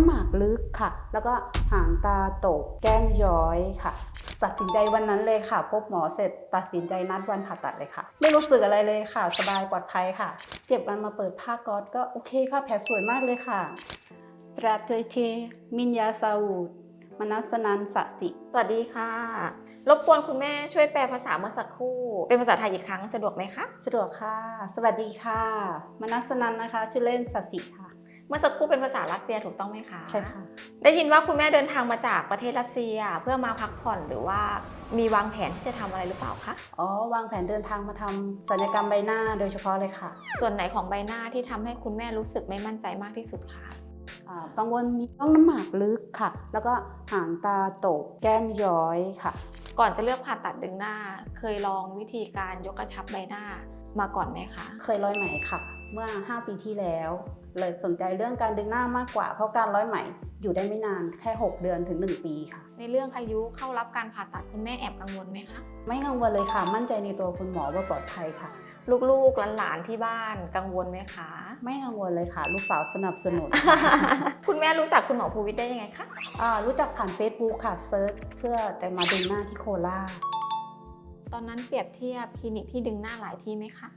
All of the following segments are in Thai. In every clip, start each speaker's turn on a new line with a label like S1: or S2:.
S1: น้ำหมากลึกค่ะ แล้วก็หางตาตก แก้มย้อยค่ะ ตัดสินใจวันนั้นเลยค่ะ พบหมอเสร็จตัดสินใจนัดวันผ่าตัดเลยค่ะ ไม่รู้สึกอะไรเลยค่ะ สบายปลอดภัยค่ะ เจ็บวันมาเปิดผ้าก๊อซก็โอเคค่ะ แผลสวยมากเลยค่ะตราเทยเค มินยาซาวูดมนัสนันสติ
S2: สวัสดีค่ะ รบกวนคุณแม่ช่วยแปลภาษาเมื่อสักครู่ เป็นภาษาไทยอีกครั้งสะดวกไหมคะ
S1: สะดวกค่ะ สวัสดีค่ะ มนัสนันนะคะ ชื่อเล่นสติค่ะ
S2: เมื่อสักครู่เป็นภาษารัสเซียถูกต้องไหมคะ
S1: ใช่ค่ะ
S2: ได้ยินว่าคุณแม่เดินทางมาจากประเทศรัสเซียเพื่อมาพักผ่อนหรือว่ามีวางแผนที่จะทำอะไรหรือเปล่าคะ
S1: อ๋อวางแผนเดินทางมาทำศัลยกรรมใบหน้าโดยเฉพาะเลยค่ะ
S2: ส่วนไหนของใบหน้าที่ทำให้คุณแม่รู้สึกไม่มั่นใจมากที่สุดคะ
S1: อ่ากังวลมีต้องน้ำหมากลึกค่ะ แล้วก็หางตาตกแก้มย้อยค่ะ
S2: ก่อนจะเลือกผ่าตัดดึงหน้า เคยลองวิธีการยกกระชับใบหน้า มาก่อนไหมคะ
S1: เคยร้อยไหมค่ะ เมื่อ 5 ปีที่แล้ว เลยสนใจเรื่องการดึงหน้ามากกว่า เพราะการร้อยไหมอยู่ได้ไม่นานแค่ 6 เดือนถึง 1 ปีค่ะ
S2: ในเรื่องอายุเข้ารับการผ่าตัดคุณแม่แอบกังวลไหมคะ
S1: ไม่กังวลเลยค่ะ มั่นใจในตัวคุณหมอว่าปลอดภัยค่ะ
S2: ลูกๆหลานๆที่บ้านกังวลไหมคะ
S1: ไม่กังวลเลยค่ะ ลูกสาวสนับสนุน
S2: คุณแม่รู้จักคุณหมอภูวิทย์ได้ยังไงคะ
S1: อ่ารู้จักผ่าน Facebook ค่ะเซิร์ชเพื่อแต่มาดึงหน้าที่โคราช
S2: ตอนนั้นเปรียบเทียบคลินิกที่ดึงหน้าหลายที่ไหมคะ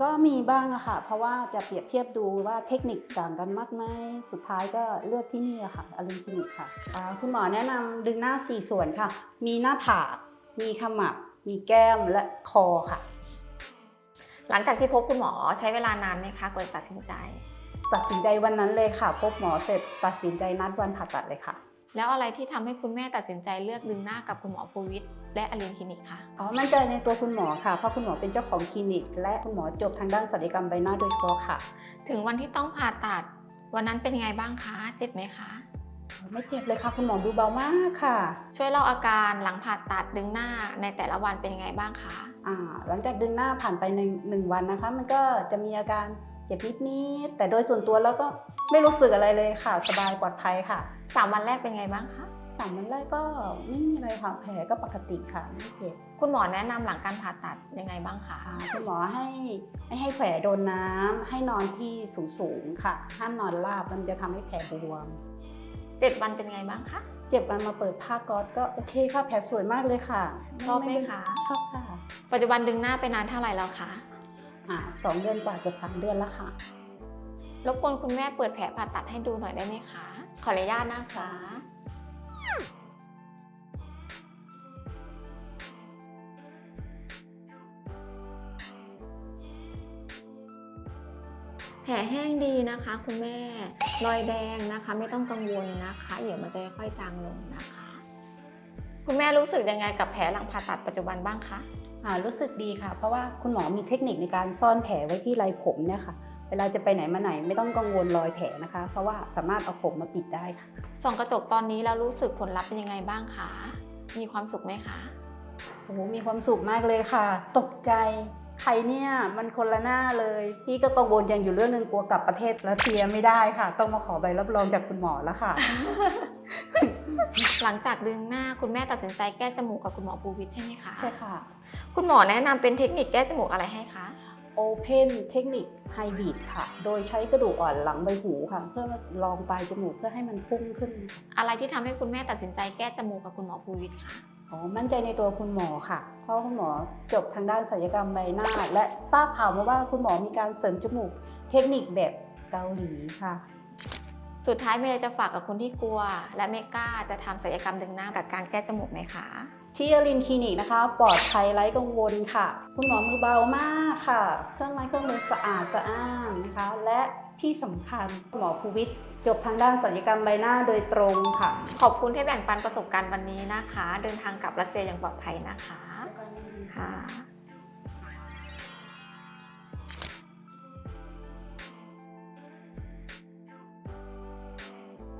S1: ก็มีบ้างอะค่ะ เพราะว่าจะเปรียบเทียบดูว่าเทคนิคต่างกันมากไหมสุดท้ายก็เลือกที่นี่อะค่ะอลินคลินิกค่ะอ่าคุณหมอแนะนำดึงหน้า 4 ส่วนค่ะ มีหน้าผาก มีขมับ มีแก้มและคอค่ะ
S2: หลังจากที่พบคุณหมอใช้เวลานานไหมคะกว่าจะตัดสินใจ
S1: ตัดสินใจวันนั้นเลยค่ะ พบหมอเสร็จตัดสินใจนัดวันผ่าตัดเลยค่ะ
S2: แล้วอะไรที่ทำให้คุณแม่ตัดสินใจเลือกดึงหน้ากับคุณหมอภูวิทย์ และอลินคลินิกคะ
S1: อ๋อมั่นใจในตัวคุณหมอค่ะเพราะคุณหมอเป็นเจ้าของคลินิก และคุณหมอจบทางด้านศัลยกรรมใบหน้าโดยเฉพาะค่ะ
S2: ถึงวันที่ต้องผ่าตัด วันนั้นเป็นไงบ้างคะเจ็บไหมคะ
S1: ไม่เจ็บเลยค่ะ คุณหมอดูเบามากค่ะ
S2: ช่วยเล่าอาการหลังผ่าตัดดึงหน้าในแต่ละวันเป็นยังไงบ้างคะ
S1: อ่าหลังจากดึงหน้าผ่านไปหนึ่งหนึ่งวันนะคะ มันก็จะมีอาการเจ็บนิดนิดๆแต่โดยส่วนตัวแล้วก็ไม่รู้สึกอะไรเลยค่ะ สบายปลอดภัยค่ะ
S2: สามวันแรกเป็นไงบ้างคะ
S1: สามวันแรกก็ไม่มีอะไรค่ะแผลก็ปกติค่ะไม่เจ็บ
S2: คุณหมอแนะนำหลังการผ่าตัดยังไงบ้างคะ
S1: อ่าคุณหมอให้ไม่ให้แผลโดนน้ำให้นอนที่สูงสูงๆค่ะ ห้ามนอนราบมันจะทำให้แผลบวม
S2: เจ็ดวันเป็นไงบ้างคะ
S1: เจ็บวันมาเปิดผ้าก๊อซก็โอเคค่ะแผลสวยมากเลยค่ะ
S2: ชอบไหมคะ
S1: ชอบค่ะ
S2: ปัจจุบันดึงหน้าไปนานเท่าไหร่แล้วคะ
S1: อ่าสองเดือนกว่าเกือบสามเดือนแล้วค่ะ
S2: รบกวนคุณแม่เปิดแผลผ่าตัดให้ดูหน่อยได้ไหมคะ ขออนุญาตนะคะ แผลแห้งดีนะคะคุณแม่ รอยแดงนะคะ ไม่ต้องกังวลนะคะ เดี๋ยวมันจะค่อยจางลงนะคะ คุณแม่รู้สึกยังไงกับแผลหลังผ่าตัดปัจจุบันบ้างคะ
S1: อ่ารู้สึกดีค่ะ เพราะว่าคุณหมอมีเทคนิคในการซ่อนแผลไว้ที่ไรผมเนี่ยค่ะ เวลาจะไปไหนมาไหนไม่ต้องกังวลรอยแผลนะคะ เพราะว่าสามารถเอาผมมาปิดได้ค่ะ
S2: ส่องกระจกตอนนี้แล้วรู้สึกผลลัพธ์เป็นยังไงบ้างคะ มีความสุขไหมคะ
S1: โอ้โหมีความสุขมากเลยค่ะ ตกใจใครเนี่ยมันคนละหน้าเลยพี่ก็กังวลยังอยู่เรื่องหนึ่งกลัวกลับประเทศรัสเซียไม่ได้ค่ะ ต้องมาขอใบรับรองจากคุณหมอแล้วค่ะ
S2: หลังจากดึงหน้าคุณแม่ตัดสินใจแก้จมูกกับคุณหมอภูวิทย์ใช่ไหมคะ
S1: ใช่ค่ะ
S2: คุณหมอแนะนำเป็นเทคนิคแก้จมูกอะไรให้คะ
S1: Open เทคนิค Hybrid ค่ะ โดยใช้กระดูกอ่อนหลังใบหูค่ะ เพื่อลองปลายจมูกเพื่อให้มันพุ่งขึ้น
S2: อะไรที่ทำให้คุณแม่ตัดสินใจแก้จมูกกับคุณหมอภูวิทย์คะ
S1: อ๋อมั่นใจในตัวคุณหมอค่ะ เพราะคุณหมอจบทางด้านศัลยกรรมใบหน้า และทราบข่าวมาว่าคุณหมอมีการเสริมจมูกเทคนิคแบบเกาหลีค่ะ
S2: สุดท้ายมีอะไรจะฝากกับคนที่กลัว และไม่กล้าจะทำศัลยกรรมดึงหน้ากับการแก้จมูกไหมคะ
S1: ที่อรินคลินิกนะคะ ปลอดภัยไร้กังวลค่ะ คุณหมอมือเบามากค่ะ เครื่องไม้เครื่องมือสะอาดสะอ้านนะคะ และที่สำคัญคุณหมอภูวิทย์จบทางด้านศัลยกรรมใบหน้าโดยตรงค่ะ
S2: ขอบคุณที่แบ่งปันประสบการณ์วันนี้นะคะ เดินทางกลับรัสเซียอย่างปลอดภัยนะคะค่ะ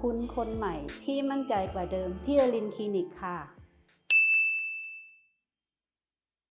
S1: คุณคนใหม่ที่มั่นใจกว่าเดิมที่อรินคลินิกค่ะ